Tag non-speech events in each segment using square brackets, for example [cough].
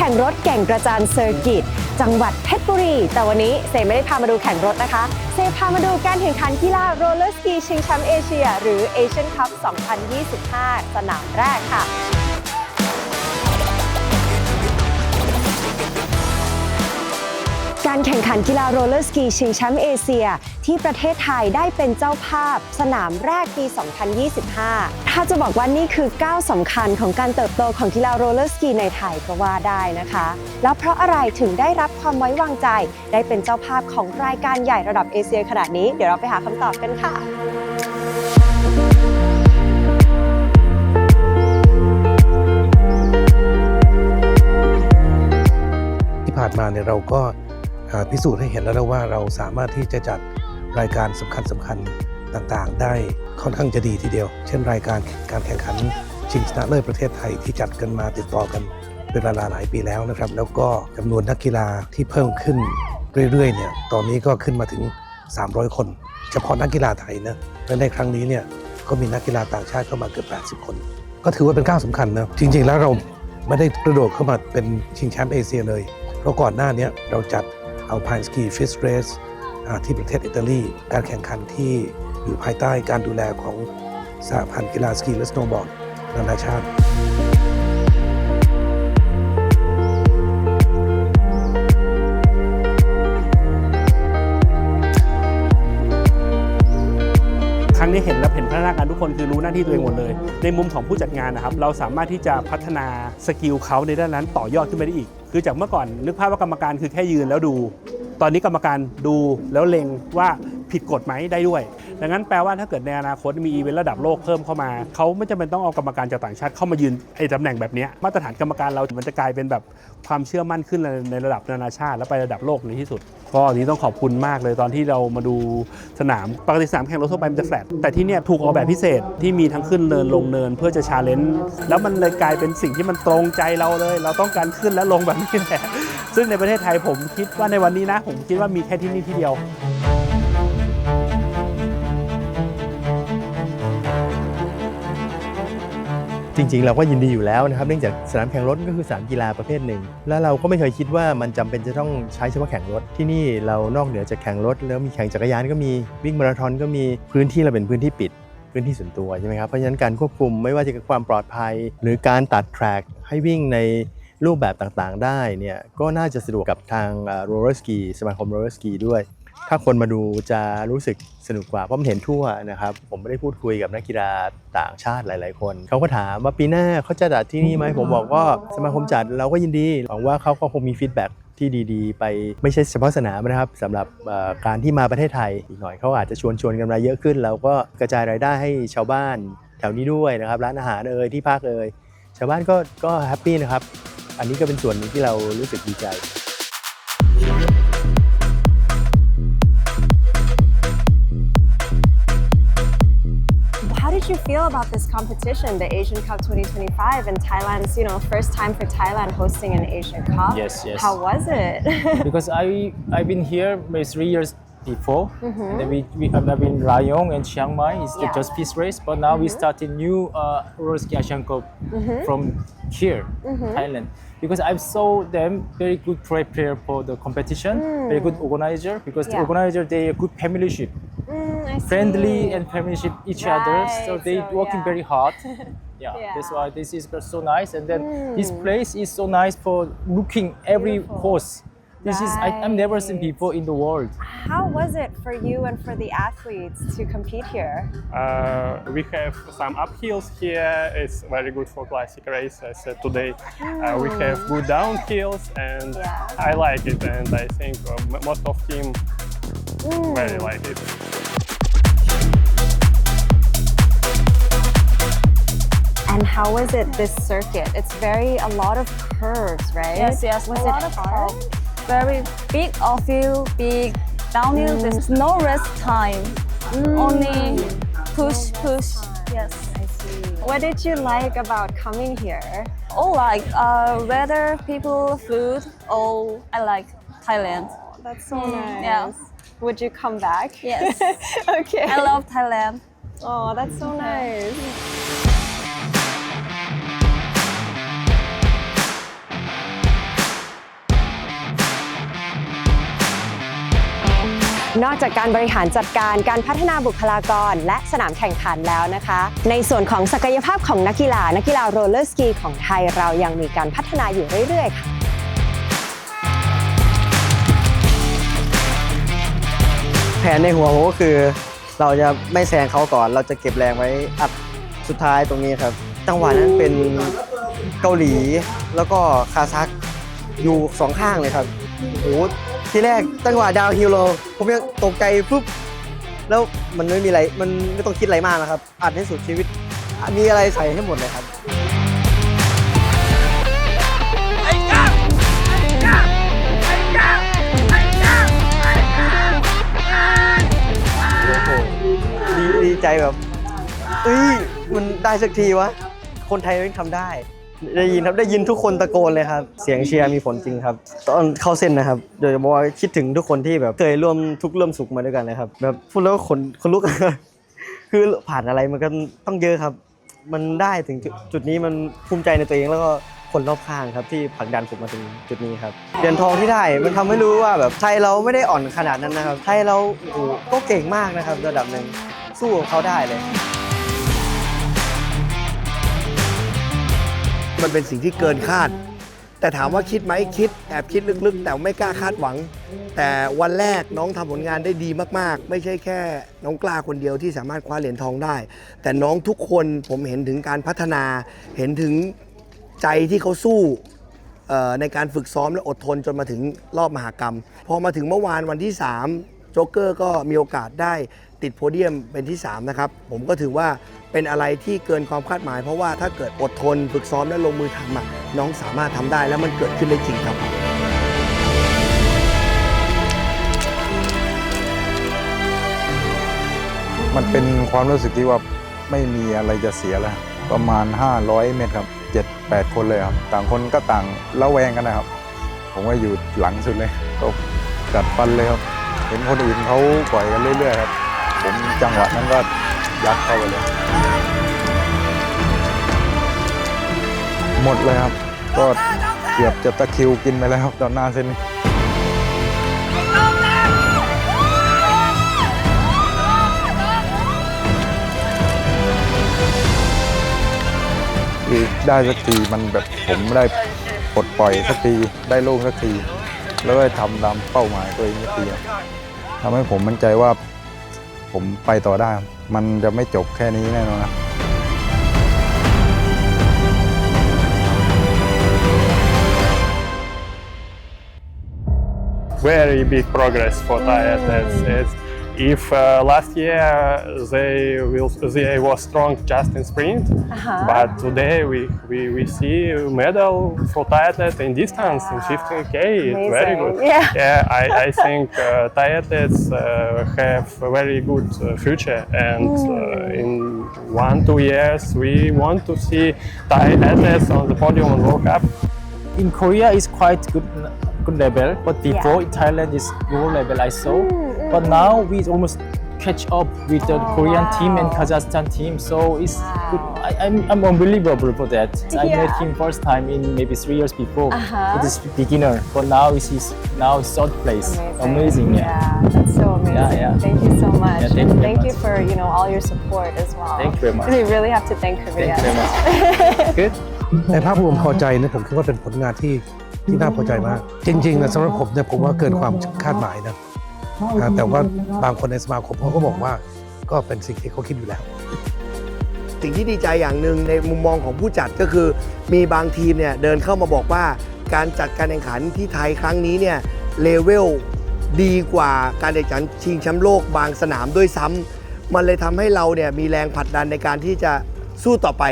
แก่งกระจานเซอร์กิตจังหวัดเพชรบุรี แต่วันนี้เซไม่ได้พามาดูแข่งรถนะคะ เซพามาดูการแข่งขันกีฬาโรลเลอร์สกีชิงแชมป์เอเชีย หรือเอเชียนคัพ 2025 สนามแรกค่ะ การแข่งขันกีฬาโรลเลอร์สกีชิงแชมป์เอเชีย ที่ประเทศไทยได้เป็นเจ้าภาพ สนามแรกปี 2025 ถ้าจะบอกว่านี่คือก้าวสำคัญของการเติบโตของกีฬาโรลเลอร์สกีในไทยก็ว่าได้นะคะ แล้วเพราะอะไรถึงได้รับความไว้วางใจ ได้เป็นเจ้าภาพของรายการใหญ่ระดับเอเชียขนาดนี้ เดี๋ยวเราไปหาคำตอบกันค่ะที่ผ่านมาเนี่ยเราก็ พิสูจน์ให้เห็นแล้วนะว่าเราสามารถที่จะจัดรายการสำคัญสำคัญๆต่างๆ ได้ค่อนข้างจะดีทีเดียว เช่นรายการการแข่งขันชิงชนะเลิศประเทศไทยที่จัดกันมาติดต่อกันเป็นเวลาหลายปีแล้วนะครับ แล้วก็จำนวนนักกีฬาที่เพิ่มขึ้นเรื่อยๆเนี่ยตอนนี้ก็ขึ้นมาถึง 300 คน เฉพาะนักกีฬาไทยนะและในครั้งนี้เนี่ยก็มีนักกีฬาต่างชาติเข้ามาเกือบ 80 คน ก็ถือว่าเป็นก้าวสำคัญนะจริง ๆ แล้วเราไม่ได้กระโดดเข้ามาเป็นชิงแชมป์เอเชียเลย เพราะก่อนหน้านี้เราจัด อาพายสกีฟิสเรสที่ประเทศอิตาลี การแข่งขันที่อยู่ภายใต้การดูแลของสหพันธ์กีฬาสกีและสโนว์บอร์ดนานาชาติครั้งนี้เห็นแล้วเห็นพัฒนาการทุกคนคือรู้หน้าที่ตัวเองหมดเลย ในมุมของผู้จัดงานนะครับ เราสามารถที่จะพัฒนาสกิลเขาในด้านนั้นต่อยอดขึ้นไปได้อีก คือจากเมื่อก่อนนึกภาพว่ากรรมการคือแค่ยืนแล้วดู ตอนนี้กรรมการดูแล้วเล็งว่าผิดกฎไหมได้ด้วย ดังนั้นแปลว่าถ้าเกิดในอนาคตมีอีเวนต์ระดับโลกเพิ่มเข้ามาเขาไม่จำเป็นต้องเอากรรมการจากต่างชาติเข้ามายืนไอ้ตำแหน่งแบบนี้มาตรฐานกรรมการเรา มันจะกลายเป็นแบบความเชื่อมั่นขึ้นในระดับนานาชาติ และไประดับโลกในที่สุดก็อันนี้ต้องขอบคุณมากเลยตอนที่เรามาดูสนามปกติสนามแข่งรถทั่วไปมันจะแฟลตแต่ที่เนี่ยถูกออกแบบพิเศษที่มีทั้งขึ้นเนินลงเนินเพื่อจะชาเลนจ์แล้วมันเลยกลายเป็นสิ่งที่มันตรงใจเราเลย เราต้องการขึ้นและลงแบบนี้แหละซึ่งในประเทศไทยผมคิดว่าในวันนี้นะ ผมคิดว่ามีแค่ที่นี่ที่เดียว จริงๆ เราก็ยินดีอยู่แล้วนะครับ เนื่องจากสนามแข่งรถก็คือสนามกีฬาประเภทหนึ่ง แล้วเราก็ไม่เคยคิดว่ามันจำเป็นจะต้องใช้เฉพาะแข่งรถ ที่นี่เรานอกเหนือจากแข่งรถ แล้วมีแข่งจักรยานก็มีวิ่งมาราธอนก็มีพื้นที่เราเป็นพื้นที่ปิดพื้นที่ส่วนตัวใช่ไหมครับ เพราะฉะนั้นการควบคุมไม่ว่าจะเป็นความปลอดภัย หรือการตัดแทร็กให้วิ่งในรูปแบบต่างๆ ได้เนี่ยก็น่าจะสะดวกกับทางโรลเลอร์สกีสมาคมโรลเลอร์สกีด้วย ถ้าคนมาดูจะรู้สึกสนุกกว่าเพราะมันเห็นทั่วนะครับ ผมไม่ได้พูดคุยกับนักกีฬาต่างชาติหลาย ๆ คน เขาก็ถามว่าปีหน้าเขาจะจัดที่นี่ไหมผมบอกว่าสมาคมจัดเราก็ยินดีหวังว่าเขาก็คงมีฟีดแบ็กที่ดีๆ ไปไม่ใช่เฉพาะสนามนะครับสำหรับการที่มาประเทศไทย อีกหน่อยเขาอาจจะชวนชวนกันมาเยอะขึ้นแล้วก็กระจายรายได้ให้ชาวบ้านแถวนี้ด้วยนะครับ ร้านอาหารเอ่ยที่พักเอ่ยชาวบ้านก็ก็แฮปปี้นะครับ อันนี้ก็เป็นส่วนหนึ่งที่เรารู้สึกดีใจ did you feel about this competition, the Asian Cup 2025, and Thailand's, you know, first time for Thailand hosting an Asian Cup? Yes, yes. How was it? [laughs] because I I've been here maybe three years before. And then we, we I've been Rayong and Chiang Mai. It's Mm-hmm. Yeah. the just peace race, but now we started new uh, roller ski Asian Cup Mm-hmm. from here, Thailand. Because I saw them very good prepare for the competition, very good organizer. Because Mm. Yeah. the organizer they are good familyship, Mm, I see. friendly and familyship each other. So they so, working yeah. very hard. [laughs] Yeah, Yeah. that's why this is so nice. And then this Mm. place is so nice for looking every Beautiful. course. This is I, I've never seen Right. people in the world. How was it for you and for the athletes to compete here? Uh, we have some uphills here. It's very good for classic race. As said today, uh, we have good downhills, and Yeah. I like it. And I think uh, m- most of team very like it. And how was it this circuit? It's very a lot of curves, right? Yes, yes. Was a it lot of hard? very big uphill, big downhill. There's no rest time. Only push, push. Yes. I see. What did you like about coming here? All like uh, weather, people, food. Oh, I like Thailand. That's so Mm, nice. yeah. Would you come back? Yes. [laughs] okay. I love Thailand. Oh, that's so nice. นอกจากการบริหารจัดการการพัฒนาบุคลากร และสนามแข่งขันแล้วนะคะ ในส่วนของศักยภาพของนักกีฬา นักกีฬาโรลเลอร์สกีของไทยเรายังมีการพัฒนาอยู่เรื่อย ๆ ค่ะแผนในหัวผมก็คือ เราจะไม่แซงเขาก่อน เราจะเก็บแรงไว้อัดสุดท้ายตรงนี้ครับ จังหวะนั้นเป็นเกาหลีแล้วก็คาซักอยู่สองข้างเลยครับโอ้โห ทีแรกจังหวะดาวฮิลโลผมยังตกใจปุ๊บแล้วมันไม่มีอะไรมันไม่ต้องคิดอะไรมากนะครับอัดให้สุดชีวิตมีอะไรใส่ให้หมดเลยครับโอ้โหดีใจแบบเอ้ยมันได้สักทีวะ คนไทยไม่ทำได้ ได้ยินครับได้ยินทุกคนตะโกนเลยครับ เสียงเชียร์มีผลจริงครับ ตอนเข้าเส้นนะครับโดยเฉพาะคิดถึงทุกคนที่แบบเคยร่วมทุกข์ร่วมสุขมาด้วยกันเลยครับแบบพูดแล้วก็ขนคนลุก คือผ่านอะไรมันก็ต้องเยอะครับ มันได้ถึงจุดนี้มันภูมิใจในตัวเองแล้วก็คนรอบข้างครับที่ผลักดันผมมาถึงจุดนี้ครับเหรียญทองที่ได้มันทำให้รู้ว่าแบบไทยเราไม่ได้อ่อนขนาดนั้นนะครับไทยเราโอ้โหก็เก่งมากนะครับ ระดับหนึ่งสู้กับเขาได้เลย มันเป็นสิ่งที่เกินคาด แต่ถามว่าคิดไหมคิดแอบคิดลึกๆ แต่ไม่กล้าคาดหวัง แต่วันแรกน้องทำผลงานได้ดีมากๆ ไม่ใช่แค่น้องกล้าคนเดียวที่สามารถคว้าเหรียญทองได้ แต่น้องทุกคนผมเห็นถึงการพัฒนา เห็นถึงใจที่เขาสู้ในการฝึกซ้อมและอดทนจนมาถึงรอบมหากรรม พอมาถึงเมื่อวานวันที่ 3 โจ๊กเกอร์ก็มีโอกาสได้ ติดโพเดียมเป็นที่ 3 นะครับ ผมก็ถือว่าเป็นอะไรที่เกินความคาดหมาย เพราะว่าถ้าเกิดอดทนฝึกซ้อมและลงมือทำน้องสามารถทำได้แล้วมันเกิดขึ้นได้จริงครับมันเป็นความรู้สึกที่ว่าไม่มีอะไรจะเสียแล้ว ประมาณ 500 เมตรครับ 7 8 คนเลยครับ ต่างคนก็ต่างระแวงกันนะครับ ผมว่าอยู่หลังสุดเลยก็กัดฟันเลยครับ เห็นคนอื่นเขาปล่อยกันเรื่อยๆครับ ผมจังหวะนั้นก็ยัดเข้าไปเลย หมดเลยครับ ก็เกือบจะตะคิวกินไปแล้วครับตอนหน้าเส้นนี้คือได้สักทีมันแบบผมได้ปลดปล่อยสักทีได้โล่งสักที แล้วก็ทำตามเป้าหมายตัวเองสักทีทำให้ผมมั่นใจว่า ผมไปต่อได้ครับมันจะไม่จบแค่นี้แน่นอนนะ very big progress for Thai athletes. It's, if uh, last year they will they was strong just in sprint, but today we, we, we see medal for Thai athletes in distance in 15k. It's very good. Yeah. I, I [laughs] think uh, Thai athletes uh, have a very good uh, future, and uh, in one two years we want to see Thai athletes on the podium on World Cup. in Korea is quite good good level, but before in Thailand is low level I saw. But now we almost catch up with the Korean team and Kazakhstan team, so it's good. I, I'm, I'm unbelievable for that. I Yeah. met him first time in maybe three years before. Uh-huh. It is beginner, but now is his now is third place. Amazing, yeah. that's so amazing. Yeah, yeah. Thank you so much. Yeah, thank you and very thank you much. for you know all your support as well. Thank you very much. We really have to thank Korea. Thank you very much. [laughs] Good. ในภาพรวมพอใจนะผมคิดว่าเป็นผลงานที่ที่น่าพอใจมาก จริงๆนะสำหรับผมเนี่ยผมว่าเกินความคาดหมายนะ อ่าแต่ว่าบางคนในสมาคมเขาก็บอกว่าก็เป็นสิ่งที่เขาคิดอยู่แล้ว สิ่งที่ดีใจอย่างหนึ่งในมุมมองของผู้จัดก็คือ มีบางทีมเนี่ยเดินเข้ามาบอกว่า การจัดการแข่งขันที่ไทยครั้งนี้เนี่ยเลเวลดีกว่าการแข่งขันชิงแชมป์โลกบางสนามด้วยซ้ำมันเลยทำให้เราเนี่ยมีแรงผลักดันในการที่จะสู้ต่อไป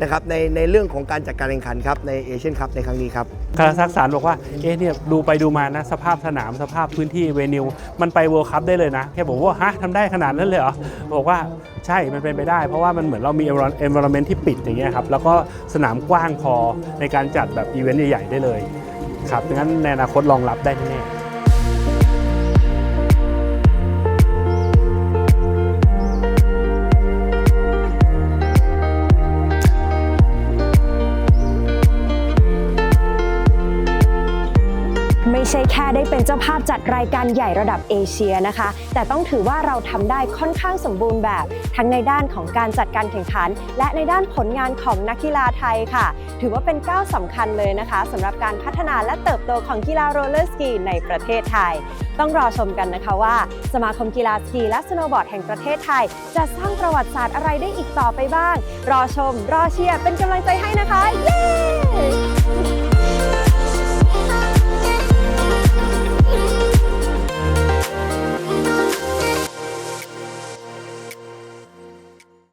นะครับในในเรื่องของการจัดการแข่งขันครับในเอเชียนคัพในครั้งนี้ครับคาซักสานบอกว่าเอ๊ะเนี่ยดูไปดูมานะสภาพสนามสภาพพื้นที่เวนิวมันไปเวิลด์คัพได้เลยนะแค่บอกว่าฮะทำได้ขนาดนั้นเลยเหรอบอกว่าใช่มันเป็นไปได้ เพราะว่ามันเหมือนเรามี environment ที่ปิดอย่างเงี้ยครับแล้วก็สนามกว้างพอในการจัดแบบอีเวนต์ใหญ่ๆได้เลยครับดังนั้นในอนาคตรองรับได้แน่ ใช่แค่ได้เป็นเจ้าภาพจัดรายการใหญ่ระดับเอเชียนะคะ แต่ต้องถือว่าเราทำได้ค่อนข้างสมบูรณ์แบบ ทั้งในด้านของการจัดการแข่งขัน และในด้านผลงานของนักกีฬาไทยค่ะ ถือว่าเป็นก้าวสำคัญเลยนะคะสำหรับการพัฒนาและเติบโตของกีฬาโรลเลอร์สกีในประเทศไทย ต้องรอชมกันนะคะว่า สมาคมกีฬาสกีและสโนว์บอร์ดแห่งประเทศไทย จะสร้างประวัติศาสตร์อะไรได้อีกต่อไปบ้าง รอชม รอเชียร์เป็นกำลังใจให้นะคะ เย้